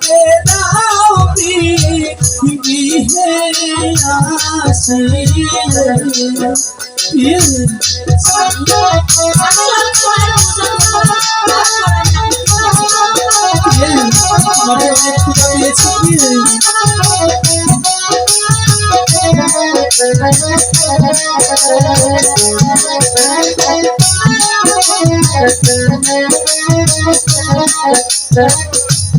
খেতে দাও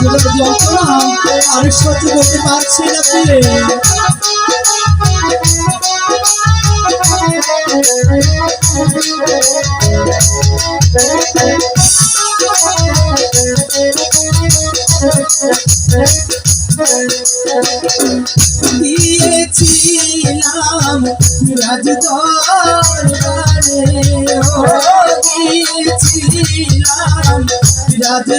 চোখের যন্ত্রণা পারছি না দিয়েছিলাম রাজদরবারে। ও দিয়েছিলাম ভেবে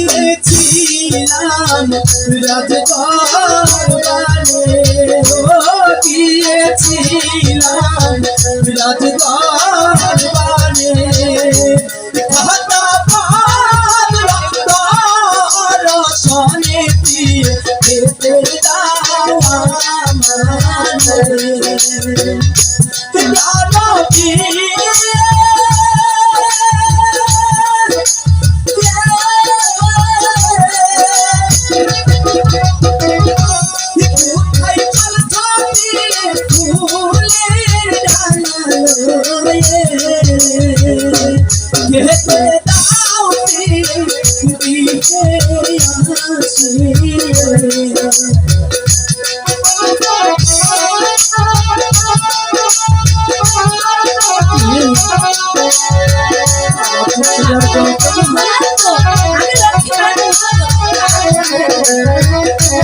দিয়েছিলাম রাজদরবারে। ও দিয়েছিলাম রাজদরবারে। কথা পাল রসনে দিয়ে পেতে দাওয়া বললাম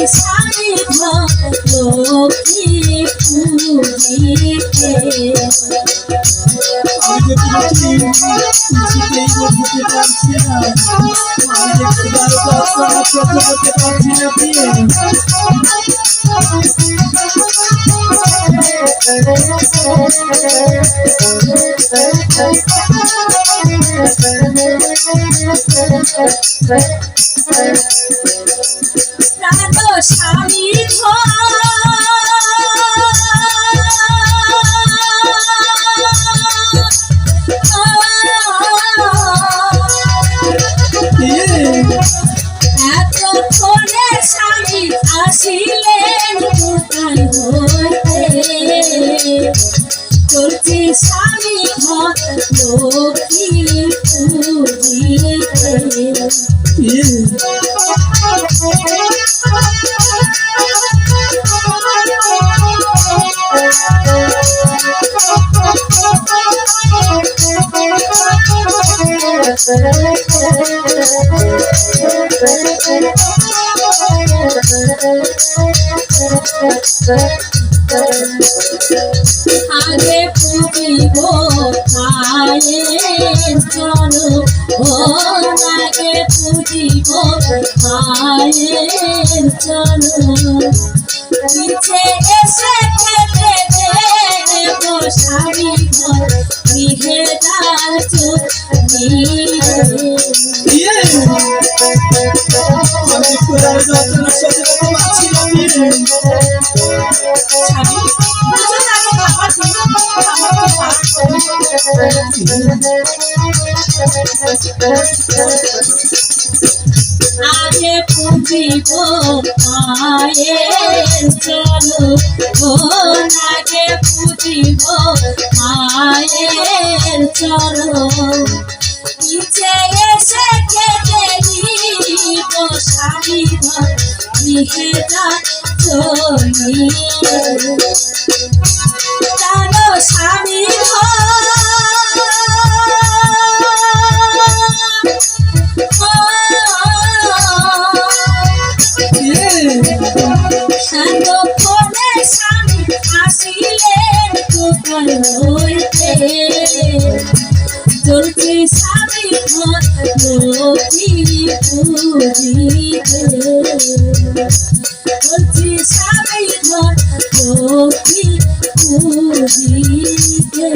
করছি স্বামী পুজিতে আমি যে বুঝতে পারছি না আমি যে ক্ষুধার যন্ত্রণা সহ্য করতে পারছি না প্রিয় প্রাণ স্বামী এতক্ষণে স্বামী আসিলেন কোথায় হইতে করছি স্বামী ঘর লক্ষ্মী পুজিতে Thank you. আগে পুজিব মায়ের চলো, ও আগে পুজিব মায়ের চলো। পিছে এসে খেতে দেব শাড়ি ঘর ইয়ে আমি তোর যত্ন পারছি না বিয়ে স্বামী দুজন আগে দিন আগে পুজিব আগে পুজিব মায়ের এসে খেতে স্বামী আসিলেন কোথায় হইতে চলতে সারি চলতে সারি ভক্তি পুজিতে